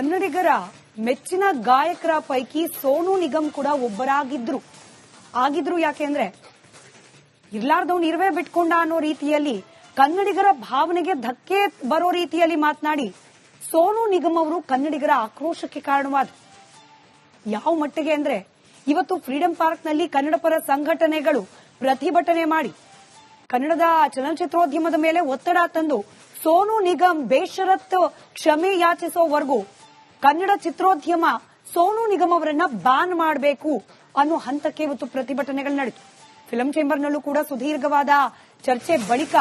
ಕನ್ನಡಿಗರ ಮೆಚ್ಚಿನ ಗಾಯಕರ ಪೈಕಿ ಸೋನು ನಿಗಮ್ ಕೂಡ ಒಬ್ಬರಾಗಿದ್ರು. ಆಗಿದ್ರು ಯಾಕೆಂದ್ರೆ ಇರ್ಲಾರ್ದವ್ ಇರುವೆ ಬಿಟ್ಕೊಂಡ ಅನ್ನೋ ರೀತಿಯಲ್ಲಿ, ಕನ್ನಡಿಗರ ಭಾವನೆಗೆ ಧಕ್ಕೆ ಬರೋ ರೀತಿಯಲ್ಲಿ ಮಾತನಾಡಿ, ಸೋನು ನಿಗಮ್ ಅವರು ಕನ್ನಡಿಗರ ಆಕ್ರೋಶಕ್ಕೆ ಕಾರಣವಾದ. ಯಾವ ಮಟ್ಟಿಗೆ ಅಂದ್ರೆ, ಇವತ್ತು ಫ್ರೀಡಂ ಪಾರ್ಕ್ನಲ್ಲಿ ಕನ್ನಡ ಪರ ಸಂಘಟನೆಗಳು ಪ್ರತಿಭಟನೆ ಮಾಡಿ, ಕನ್ನಡದ ಚಲನಚಿತ್ರೋದ್ಯಮದ ಮೇಲೆ ಒತ್ತಡ ತಂದು, ಸೋನು ನಿಗಮ್ ಬೇಷರತ್ ಕ್ಷಮೆ ಯಾಚಿಸೋವರೆಗೂ ಕನ್ನಡ ಚಿತ್ರೋದ್ಯಮ ಸೋನು ನಿಗಮ್ ಅವರನ್ನ ಬ್ಯಾನ್ ಮಾಡಬೇಕು ಅನ್ನೋ ಹಂತಕ್ಕೆ ಇವತ್ತು ಪ್ರತಿಭಟನೆಗಳು ನಡೆಯಿತು ಫಿಲಂ ಚೇಂಬರ್ನಲ್ಲೂ ಕೂಡ ಸುದೀರ್ಘವಾದ ಚರ್ಚೆ ಬಳಿಕ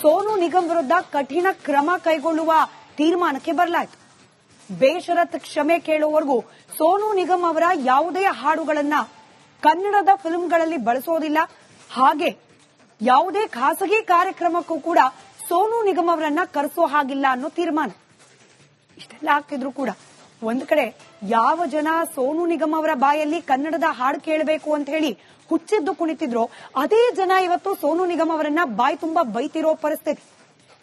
ಸೋನು ನಿಗಮ್ ವಿರುದ್ಧ ಕಠಿಣ ಕ್ರಮ ಕೈಗೊಳ್ಳುವ ತೀರ್ಮಾನಕ್ಕೆ ಬರಲಾಯಿತು. ಬೇಷರತ್ ಕ್ಷಮೆ ಕೇಳುವವರೆಗೂ ಸೋನು ನಿಗಮ್ ಅವರ ಯಾವುದೇ ಹಾಡುಗಳನ್ನ ಕನ್ನಡದ ಫಿಲ್ಮ್ಗಳಲ್ಲಿ ಬಳಸೋದಿಲ್ಲ. ಹಾಗೆ ಯಾವುದೇ ಖಾಸಗಿ ಕಾರ್ಯಕ್ರಮಕ್ಕೂ ಕೂಡ ಸೋನು ನಿಗಮ್ ಅವರನ್ನ ಕರೆಸೋ ಹಾಗಿಲ್ಲ ಅನ್ನೋ ತೀರ್ಮಾನ. ಇಷ್ಟೆಲ್ಲ ಆಗ್ತಿದ್ರು ಕೂಡ. ಒಂದ್ ಕಡೆ, ಯಾವ ಜನ ಸೋನು ನಿಗಮ್ ಅವರ ಬಾಯಲ್ಲಿ ಕನ್ನಡದ ಹಾಡು ಕೇಳಬೇಕು ಅಂತ ಹೇಳಿ ಹುಚ್ಚಿದ್ದು ಕುಣಿತಿದ್ರೋ, ಅದೇ ಜನ ಇವತ್ತು ಸೋನು ನಿಗಮ್ ಅವರನ್ನ ಬಾಯಿ ತುಂಬಾ ಬೈತಿರೋ ಪರಿಸ್ಥಿತಿ.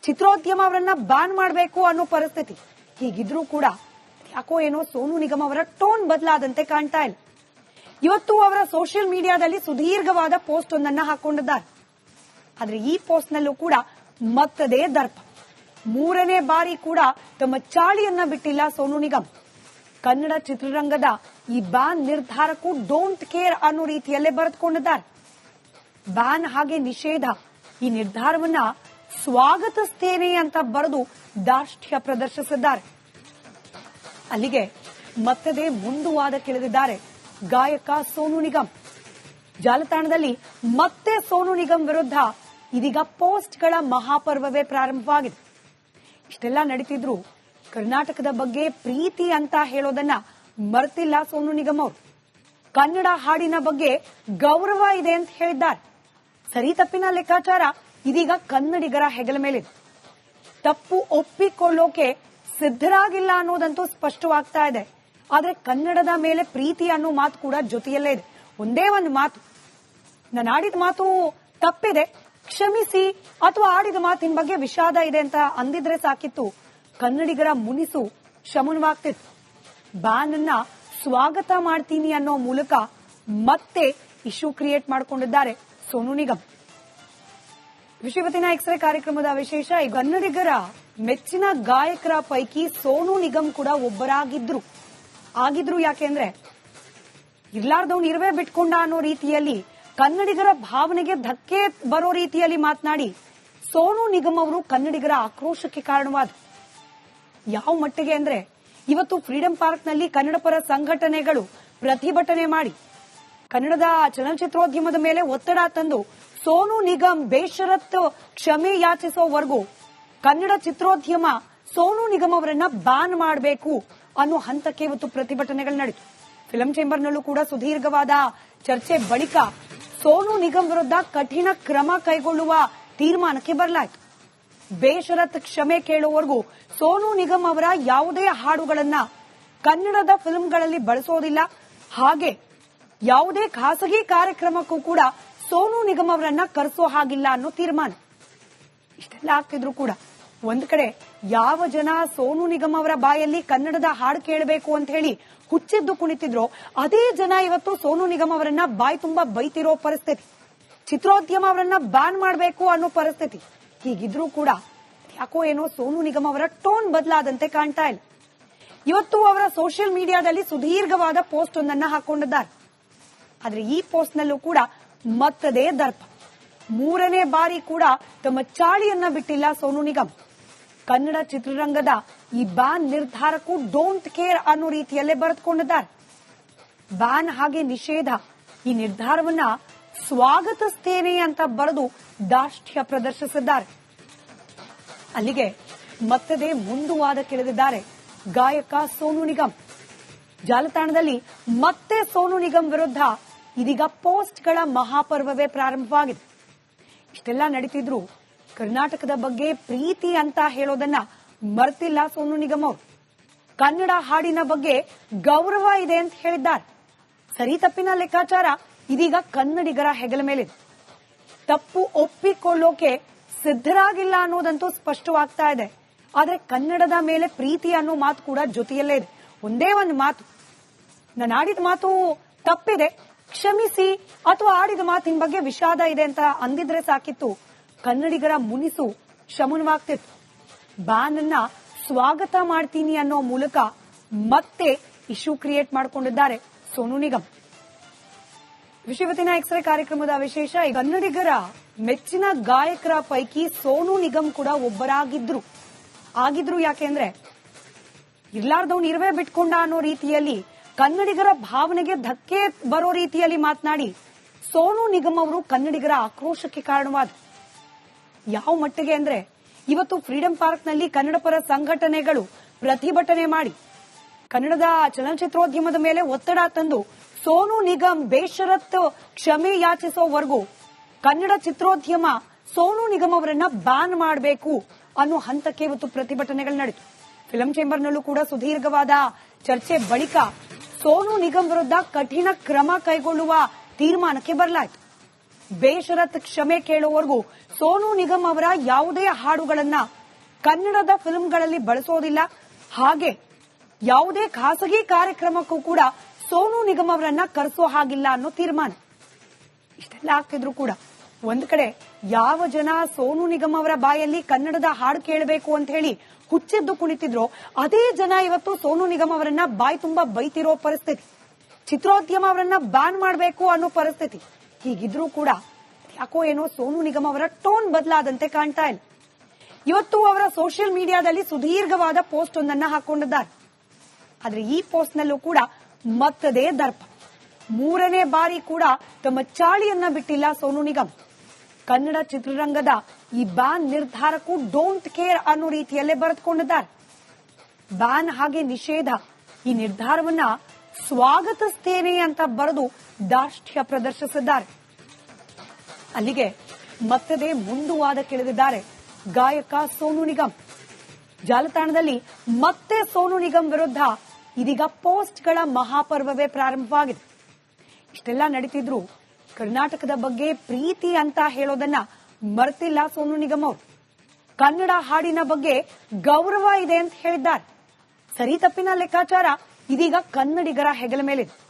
ಚಿತ್ರೋದ್ಯಮ ಅವರನ್ನ ಬ್ಯಾನ್ ಮಾಡಬೇಕು ಅನ್ನೋ ಪರಿಸ್ಥಿತಿ. ಹೀಗಿದ್ರೂ ಕೂಡ, ಯಾಕೋ ಏನೋ ಸೋನು ನಿಗಮ್ ಅವರ ಟೋನ್ ಬದಲಾದಂತೆ ಕಾಣ್ತಾ ಇಲ್ಲ. ಇವತ್ತು ಅವರ ಸೋಷಿಯಲ್ ಮೀಡಿಯಾದಲ್ಲಿ ಸುದೀರ್ಘವಾದ ಪೋಸ್ಟ್ ಒಂದನ್ನ ಹಾಕೊಂಡಿದ್ದಾರೆ. ಆದ್ರೆ ಈ ಪೋಸ್ಟ್ ನಲ್ಲೂ ಕೂಡ ಮತ್ತದೇ ದರ್ಪ. ಮೂರನೇ ಬಾರಿ ಕೂಡ ತಮ್ಮ ಚಾಳಿಯನ್ನ ಬಿಟ್ಟಿಲ್ಲ ಸೋನು ನಿಗಮ್. ಕನ್ನಡ ಚಿತ್ರರಂಗದ ಈ ಬ್ಯಾನ್ ನಿರ್ಧಾರಕ್ಕೂ ಡೋಂಟ್ ಕೇರ್ ಅನ್ನೋ ರೀತಿಯಲ್ಲೇ ಬರೆದುಕೊಂಡಿದ್ದಾರೆ. ಬ್ಯಾನ್ ಹಾಗೆ ನಿಷೇಧ, ಈ ನಿರ್ಧಾರವನ್ನ ಸ್ವಾಗತಿಸ್ತೇನೆ ಅಂತ ಬರೆದು ದಾಷ್ಟ್ಯ ಪ್ರದರ್ಶಿಸಿದ್ದಾರೆ. ಅಲ್ಲಿಗೆ ಮತ್ತದೇ ಕೆಳದಿದ್ದಾರೆ ಗಾಯಕ ಸೋನು ನಿಗಮ್. ಜಾಲತಾಣದಲ್ಲಿ ಮತ್ತೆ ಸೋನು ನಿಗಮ್ ವಿರುದ್ಧ ಇದೀಗ ಪೋಸ್ಟ್ಗಳ ಮಹಾಪರ್ವವೇ ಪ್ರಾರಂಭವಾಗಿದೆ. ಇಷ್ಟೆಲ್ಲ ನಡೀತಿದ್ರು ಕರ್ನಾಟಕದ ಬಗ್ಗೆ ಪ್ರೀತಿ ಅಂತ ಹೇಳೋದನ್ನ ಮರ್ತಿಲ್ಲ ಸೋನು ನಿಗಮ್ ಅವರು. ಕನ್ನಡ ಹಾಡಿನ ಬಗ್ಗೆ ಗೌರವ ಇದೆ ಅಂತ ಹೇಳಿದ್ದಾರೆ ಸರಿ ತಪ್ಪಿನ ಲೆಕ್ಕಾಚಾರ ಇದೀಗ ಕನ್ನಡಿಗರ ಹೆಗಲ ಮೇಲಿದೆ. ತಪ್ಪು ಒಪ್ಪಿಕೊಳ್ಳೋಕೆ ಸಿದ್ಧರಾಗಿಲ್ಲ ಅನ್ನೋದಂತೂ ಸ್ಪಷ್ಟವಾಗ್ತಾ ಇದೆ. ಆದ್ರೆ ಕನ್ನಡದ ಮೇಲೆ ಪ್ರೀತಿ ಅನ್ನೋ ಮಾತು ಕೂಡ ಜೊತೆಯಲ್ಲೇ ಇದೆ. ಒಂದೇ ಒಂದು ಮಾತು. ನಾನು ಆಡಿದ ಮಾತು ತಪ್ಪಿದೆ. ಕ್ಷಮಿಸಿ ಅಥವಾ ಆಡಿದ ಮಾತಿನ ಬಗ್ಗೆ ವಿಷಾದ ಇದೆ ಅಂತ ಅಂದಿದ್ರೆ ಸಾಕಿತ್ತು ಕನ್ನಡಿಗರ ಮುನಿಸು ಶಮನವಾಗ್ತಿತ್ತು. ಬ್ಯಾನ್ ಅನ್ನ ಸ್ವಾಗತ ಮಾಡ್ತೀನಿ ಅನ್ನೋ ಮೂಲಕ ಮತ್ತೆ ಇಶ್ಯೂ ಕ್ರಿಯೇಟ್ ಮಾಡಿಕೊಂಡಿದ್ದಾರೆ ಸೋನು ನಿಗಮ್. ವಿಶ್ವವತಿನ ಎಕ್ಸ್ರೇ ಕಾರ್ಯಕ್ರಮದ ವಿಶೇಷ, ಈ ಕನ್ನಡಿಗರ ಮೆಚ್ಚಿನ ಗಾಯಕರ ಪೈಕಿ ಸೋನು ನಿಗಮ್ ಕೂಡ ಒಬ್ಬರಾಗಿದ್ರು. ಆಗಿದ್ರು ಯಾಕೆಂದ್ರೆ ಇರ್ಲಾರ್ದವ್ನು ಇರುವೆ ಬಿಟ್ಕೊಂಡ ಅನ್ನೋ ರೀತಿಯಲ್ಲಿ ಕನ್ನಡಿಗರ ಭಾವನೆಗೆ ಧಕ್ಕೆ ಬರೋ ರೀತಿಯಲ್ಲಿ ಮಾತನಾಡಿ ಸೋನು ನಿಗಮ್ ಅವರು ಕನ್ನಡಿಗರ ಆಕ್ರೋಶಕ್ಕೆ ಕಾರಣವಾದ ಯಾವ ಮಟ್ಟಿಗೆ ಅಂದ್ರೆ ಇವತ್ತು ಫ್ರೀಡಂ ಪಾರ್ಕ್ನಲ್ಲಿ ಕನ್ನಡ ಪರ ಸಂಘಟನೆಗಳು ಪ್ರತಿಭಟನೆ ಮಾಡಿ ಕನ್ನಡದ ಚಲನಚಿತ್ರೋದ್ಯಮದ ಮೇಲೆ ಒತ್ತಡ ತಂದು ಸೋನು ನಿಗಮ್ ಬೇಷರತ್ ಕ್ಷಮೆ ಯಾಚಿಸೋವರೆಗೂ ಕನ್ನಡ ಚಿತ್ರೋದ್ಯಮ ಸೋನು ನಿಗಮ್ ಅವರನ್ನ ಬ್ಯಾನ್ ಮಾಡಬೇಕು ಅನ್ನೋ ಹಂತಕ್ಕೆ ಇವತ್ತು ಪ್ರತಿಭಟನೆಗಳು ನಡೆಯಿತು ಫಿಲಂ ಚೇಂಬರ್ನಲ್ಲೂ ಕೂಡ ಸುದೀರ್ಘವಾದ ಚರ್ಚೆ ಬಳಿಕ ಸೋನು ನಿಗಮ್ ವಿರುದ್ಧ ಕಠಿಣ ಕ್ರಮ ಕೈಗೊಳ್ಳುವ ತೀರ್ಮಾನಕ್ಕೆ ಬರಲಾಯಿತು. ಬೇಷರತ್ ಕ್ಷಮೆ ಕೇಳುವವರೆಗೂ ಸೋನು ನಿಗಮ್ ಅವರ ಯಾವುದೇ ಹಾಡುಗಳನ್ನ ಕನ್ನಡದ ಫಿಲ್ಮ್ಗಳಲ್ಲಿ ಬಳಸೋದಿಲ್ಲ. ಹಾಗೆ ಯಾವುದೇ ಖಾಸಗಿ ಕಾರ್ಯಕ್ರಮಕ್ಕೂ ಕೂಡ ಸೋನು ನಿಗಮ್ ಅವರನ್ನ ಕರೆಸೋ ಹಾಗಿಲ್ಲ ಅನ್ನೋ ತೀರ್ಮಾನ. ಇಷ್ಟೆಲ್ಲ ಆಗ್ತಿದ್ರು ಕೂಡ. ಒಂದ್ ಕಡೆ ಯಾವ ಜನ ಸೋನು ನಿಗಮ್ ಅವರ ಬಾಯಲ್ಲಿ ಕನ್ನಡದ ಹಾಡು ಕೇಳಬೇಕು ಅಂತ ಹೇಳಿ ಹುಚ್ಚಿದ್ದು ಕುಣಿತಿದ್ರೋ, ಅದೇ ಜನ ಇವತ್ತು ಸೋನು ನಿಗಮ್ ಅವರನ್ನ ಬಾಯಿ ತುಂಬಾ ಬೈತಿರೋ ಪರಿಸ್ಥಿತಿ. ಚಿತ್ರೋದ್ಯಮ ಅವರನ್ನ ಬ್ಯಾನ್ ಮಾಡಬೇಕು ಅನ್ನೋ ಪರಿಸ್ಥಿತಿ. ಹೀಗಿದ್ರೂ ಕೂಡ ಯಾಕೋ ಏನೋ ಸೋನು ನಿಗಮ್ ಅವರ ಟೋನ್ ಬದಲಾದಂತೆ ಕಾಣ್ತಾ ಇಲ್ಲ. ಇವತ್ತು ಅವರ ಸೋಷಿಯಲ್ ಮೀಡಿಯಾದಲ್ಲಿ ಸುದೀರ್ಘವಾದ ಪೋಸ್ಟ್ ಒಂದನ್ನ ಹಾಕೊಂಡಿದ್ದಾರೆ. ಆದ್ರೆ ಈ ಪೋಸ್ಟ್ ನಲ್ಲೂ ಕೂಡ ಮತ್ತದೇ ದರ್ಪ. ಮೂರನೇ ಬಾರಿ ಕೂಡ ತಮ್ಮ ಚಾಳಿಯನ್ನ ಬಿಟ್ಟಿಲ್ಲ ಸೋನು ನಿಗಮ್. ಕನ್ನಡ ಚಿತ್ರರಂಗದ ಈ ಬ್ಯಾನ್ ನಿರ್ಧಾರಕ್ಕೂ ಡೋಂಟ್ ಕೇರ್ ಅನ್ನೋ ರೀತಿಯಲ್ಲೇ ಬರೆದುಕೊಂಡಿದ್ದಾರೆ. ಬ್ಯಾನ್ ಹಾಗೆ ನಿಷೇಧ ಈ ನಿರ್ಧಾರವನ್ನ ಸ್ವಾಗತಿಸ್ತೇನೆ ಅಂತ ಬರೆದು ದಾಷ್ಟ್ಯ ಪ್ರದರ್ಶಿಸಿದ್ದಾರೆ. ಅಲ್ಲಿಗೆ ಮತ್ತದೇ ಮುಂದುವಾದ ಕೆಳದಿದ್ದಾರೆ. ಗಾಯಕ ಸೋನು ನಿಗಮ್. ಜಾಲತಾಣದಲ್ಲಿ ಮತ್ತೆ ಸೋನು ನಿಗಮ್ ವಿರುದ್ಧ ಇದೀಗ ಪೋಸ್ಟ್ಗಳ ಮಹಾಪರ್ವವೇ ಪ್ರಾರಂಭವಾಗಿದೆ. ಇಷ್ಟೆಲ್ಲ ನಡೀತಿದ್ರು ಕರ್ನಾಟಕದ ಬಗ್ಗೆ ಪ್ರೀತಿ ಅಂತ ಹೇಳೋದನ್ನ ಮರ್ತಿಲ್ಲ ಸೋನು ನಿಗಮ್ ಅವರು. ಕನ್ನಡ ಹಾಡಿನ ಬಗ್ಗೆ ಗೌರವ ಇದೆ ಅಂತ ಹೇಳಿದ್ದಾರೆ. ಸರಿ ತಪ್ಪಿನ ಲೆಕ್ಕಾಚಾರ ಇದೀಗ ಕನ್ನಡಿಗರ ಹೆಗಲ ಮೇಲಿದೆ. ತಪ್ಪು ಒಪ್ಪಿಕೊಳ್ಳೋಕೆ ಸಿದ್ಧರಾಗಿಲ್ಲ ಅನ್ನೋದಂತೂ ಸ್ಪಷ್ಟವಾಗ್ತಾ ಇದೆ. ಆದ್ರೆ ಕನ್ನಡದ ಮೇಲೆ ಪ್ರೀತಿ ಅನ್ನೋ ಮಾತು ಕೂಡ ಜೊತೆಯಲ್ಲೇ ಇದೆ. ಒಂದೇ ಒಂದು ಮಾತು. ನಾನು ಆಡಿದ ಮಾತು ತಪ್ಪಿದೆ. ಕ್ಷಮಿಸಿ ಅಥವಾ ಆಡಿದ ಮಾತಿನ ಬಗ್ಗೆ ವಿಷಾದ ಇದೆ ಅಂತ ಅಂದಿದ್ರೆ ಸಾಕಿತ್ತು. ಕನ್ನಡಿಗರ ಮುನಿಸು ಶಮನವಾಗ್ತಿತ್ತು. ಬ್ಯಾನ್ ಅನ್ನ ಸ್ವಾಗತ ಮಾಡ್ತೀನಿ ಅನ್ನೋ ಮೂಲಕ ಮತ್ತೆ ಇಶ್ಯೂ ಕ್ರಿಯೇಟ್ ಮಾಡಿಕೊಂಡಿದ್ದಾರೆ ಸೋನು ನಿಗಮ್. ವಿಶ್ವವತಿನ ಎಕ್ಸ್ರೇ ಕಾರ್ಯಕ್ರಮದ ವಿಶೇಷ ಕನ್ನಡಿಗರ ಮೆಚ್ಚಿನ ಗಾಯಕರ ಪೈಕಿ ಸೋನು ನಿಗಮ್ ಕೂಡ ಒಬ್ಬರಾಗಿದ್ರು. ಆಗಿದ್ರು ಯಾಕೆಂದ್ರೆ ಇರ್ಲಾರ್ದವ್ನು ಇರುವೆ ಬಿಟ್ಕೊಂಡ ಅನ್ನೋ ರೀತಿಯಲ್ಲಿ ಕನ್ನಡಿಗರ ಭಾವನೆಗೆ ಧಕ್ಕೆ ಬರೋ ರೀತಿಯಲ್ಲಿ ಮಾತನಾಡಿ ಸೋನು ನಿಗಮ್ ಅವರು ಕನ್ನಡಿಗರ ಆಕ್ರೋಶಕ್ಕೆ ಕಾರಣವಾದ. ಯಾವ ಮಟ್ಟಿಗೆ ಅಂದ್ರೆ, ಇವತ್ತು ಫ್ರೀಡಂ ಪಾರ್ಕ್ನಲ್ಲಿ ಕನ್ನಡ ಪರ ಸಂಘಟನೆಗಳು ಪ್ರತಿಭಟನೆ ಮಾಡಿ, ಕನ್ನಡದ ಚಲನಚಿತ್ರೋದ್ಯಮದ ಮೇಲೆ ಒತ್ತಡ ತಂದು ಸೋನು ನಿಗಮ್ ಬೇಷರತ್ ಕ್ಷಮೆ ಯಾಚಿಸೋವರೆಗೂ ಕನ್ನಡ ಚಿತ್ರೋದ್ಯಮ ಸೋನು ನಿಗಮ್ ಅವರನ್ನ ಬ್ಯಾನ್ ಮಾಡಬೇಕು ಅನ್ನೋ ಹಂತಕ್ಕೆ ಇವತ್ತು ಪ್ರತಿಭಟನೆಗಳು ನಡೆಯಿತು ಫಿಲಂ ಚೇಂಬರ್ನಲ್ಲೂ ಕೂಡ ಸುದೀರ್ಘವಾದ ಚರ್ಚೆ ಬಳಿಕ ಸೋನು ನಿಗಮ್ ವಿರುದ್ಧ ಕಠಿಣ ಕ್ರಮ ಕೈಗೊಳ್ಳುವ ತೀರ್ಮಾನಕ್ಕೆ ಬರಲಾಯಿತು. ಬೇಷರತ್ ಕ್ಷಮೆ ಕೇಳುವವರೆಗೂ ಸೋನು ನಿಗಮ್ ಅವರ ಯಾವುದೇ ಹಾಡುಗಳನ್ನ ಕನ್ನಡದ ಫಿಲ್ಮ್ಗಳಲ್ಲಿ ಬಳಸೋದಿಲ್ಲ. ಹಾಗೆ ಯಾವುದೇ ಖಾಸಗಿ ಕಾರ್ಯಕ್ರಮಕ್ಕೂ ಕೂಡ ಸೋನು ನಿಗಮ್ ಅವರನ್ನ ಕರೆಸೋ ಹಾಗಿಲ್ಲ ಅನ್ನೋ ತೀರ್ಮಾನ. ಇಷ್ಟೆಲ್ಲ ಆಗ್ತಿದ್ರು ಕೂಡ. ಒಂದ್ ಕಡೆ ಯಾವ ಜನ ಸೋನು ನಿಗಮ್ ಅವರ ಬಾಯಲ್ಲಿ ಕನ್ನಡದ ಹಾಡು ಕೇಳಬೇಕು ಅಂತ ಹೇಳಿ ಹುಚ್ಚೆದ್ದು ಕುಣಿತಿದ್ರೋ, ಅದೇ ಜನ ಇವತ್ತು ಸೋನು ನಿಗಮ್ ಅವರನ್ನ ಬಾಯಿ ತುಂಬಾ ಬೈತಿರೋ ಪರಿಸ್ಥಿತಿ. ಚಿತ್ರೋದ್ಯಮ ಅವರನ್ನ ಬ್ಯಾನ್ ಮಾಡಬೇಕು ಅನ್ನೋ ಪರಿಸ್ಥಿತಿ. ಹೀಗಿದ್ರೂ ಕೂಡ ಯಾಕೋ ಏನೋ ಸೋನು ನಿಗಮ್ ಅವರ ಟೋನ್ ಬದಲಾದಂತೆ ಕಾಣ್ತಾ ಇಲ್ಲ. ಇವತ್ತು ಅವರ ಸೋಷಿಯಲ್ ಮೀಡಿಯಾದಲ್ಲಿ ಸುದೀರ್ಘವಾದ ಪೋಸ್ಟ್ ಒಂದನ್ನ ಹಾಕೊಂಡಿದ್ದಾರೆ. ಆದ್ರೆ ಈ ಪೋಸ್ಟ್ ನಲ್ಲೂ ಕೂಡ ಮತ್ತದೇ ದರ್ಪ. ಮೂರನೇ ಬಾರಿ ಕೂಡ ತಮ್ಮ ಚಾಳಿಯನ್ನ ಬಿಟ್ಟಿಲ್ಲ ಸೋನು ನಿಗಮ್. ಕನ್ನಡ ಚಿತ್ರರಂಗದ ಈ ಬ್ಯಾನ್ ನಿರ್ಧಾರಕ್ಕೂ ಡೋಂಟ್ ಕೇರ್ ಅನ್ನೋ ರೀತಿಯಲ್ಲೇ ಬರೆದುಕೊಂಡಿದ್ದಾರೆ. ಬ್ಯಾನ್ ಹಾಗೆ ನಿಷೇಧ, ಈ ನಿರ್ಧಾರವನ್ನ ಸ್ವಾಗತಿಸ್ತೇನೆ ಅಂತ ಬರೆದು ದಾಷ್ಟ್ಯ ಪ್ರದರ್ಶಿಸಿದ್ದಾರೆ. ಅಲ್ಲಿಗೆ ಮತ್ತದೇ ಮುಂದುವಾದ ಕೆಳೆದಿದ್ದಾರೆ ಗಾಯಕ ಸೋನು ನಿಗಮ್. ಜಾಲತಾಣದಲ್ಲಿ ಮತ್ತೆ ಸೋನು ನಿಗಮ್ ವಿರುದ್ಧ ಇದೀಗ ಪೋಸ್ಟ್ಗಳ ಮಹಾಪರ್ವವೇ ಪ್ರಾರಂಭವಾಗಿದೆ. ಇಷ್ಟೆಲ್ಲ ನಡೀತಿದ್ರು ಕರ್ನಾಟಕದ ಬಗ್ಗೆ ಪ್ರೀತಿ ಅಂತ ಹೇಳೋದನ್ನ ಮರ್ತಿಲ್ಲ ಸೋನು ನಿಗಮ್ ಅವರು. ಕನ್ನಡ ಹಾಡಿನ ಬಗ್ಗೆ ಗೌರವ ಇದೆ ಅಂತ ಹೇಳಿದ್ದಾರೆ. ಸರಿ ತಪ್ಪಿನ ಲೆಕ್ಕಾಚಾರ ಇದೀಗ ಕನ್ನಡಿಗರ ಹೆಗಲ ಮೇಲಿದೆ.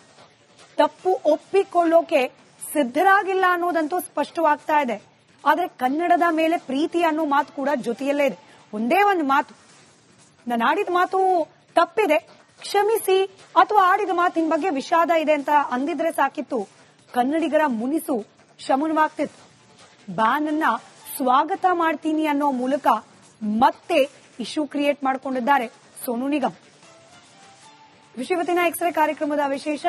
ತಪ್ಪು ಒಪ್ಪಿಕೊಳ್ಳೋಕೆ ಸಿದ್ಧರಾಗಿಲ್ಲ ಅನ್ನೋದಂತೂ ಸ್ಪಷ್ಟವಾಗ್ತಾ ಇದೆ. ಆದ್ರೆ ಕನ್ನಡದ ಮೇಲೆ ಪ್ರೀತಿ ಅನ್ನೋ ಮಾತು ಕೂಡ ಜೊತೆಯಲ್ಲೇ ಇದೆ. ಒಂದೇ ಒಂದು ಮಾತು. ನಾನು ಆಡಿದ ಮಾತು ತಪ್ಪಿದೆ. ಕ್ಷಮಿಸಿ ಅಥವಾ ಆಡಿದ ಮಾತಿನ ಬಗ್ಗೆ ವಿಷಾದ ಇದೆ ಅಂತ ಅಂದಿದ್ರೆ ಸಾಕಿತ್ತು. ಕನ್ನಡಿಗರ ಮುನಿಸು ಶಮನವಾಗ್ತಿತ್ತು. ಬ್ಯಾನ್ ಅನ್ನ ಸ್ವಾಗತ ಮಾಡ್ತೀನಿ ಅನ್ನೋ ಮೂಲಕ ಮತ್ತೆ ಇಶ್ಯೂ ಕ್ರಿಯೇಟ್ ಮಾಡಿಕೊಂಡಿದ್ದಾರೆ ಸೋನು ನಿಗಮ್. ವಿಶ್ವವತಿನ ಎಕ್ಸ್ರೇ ಕಾರ್ಯಕ್ರಮದ ವಿಶೇಷ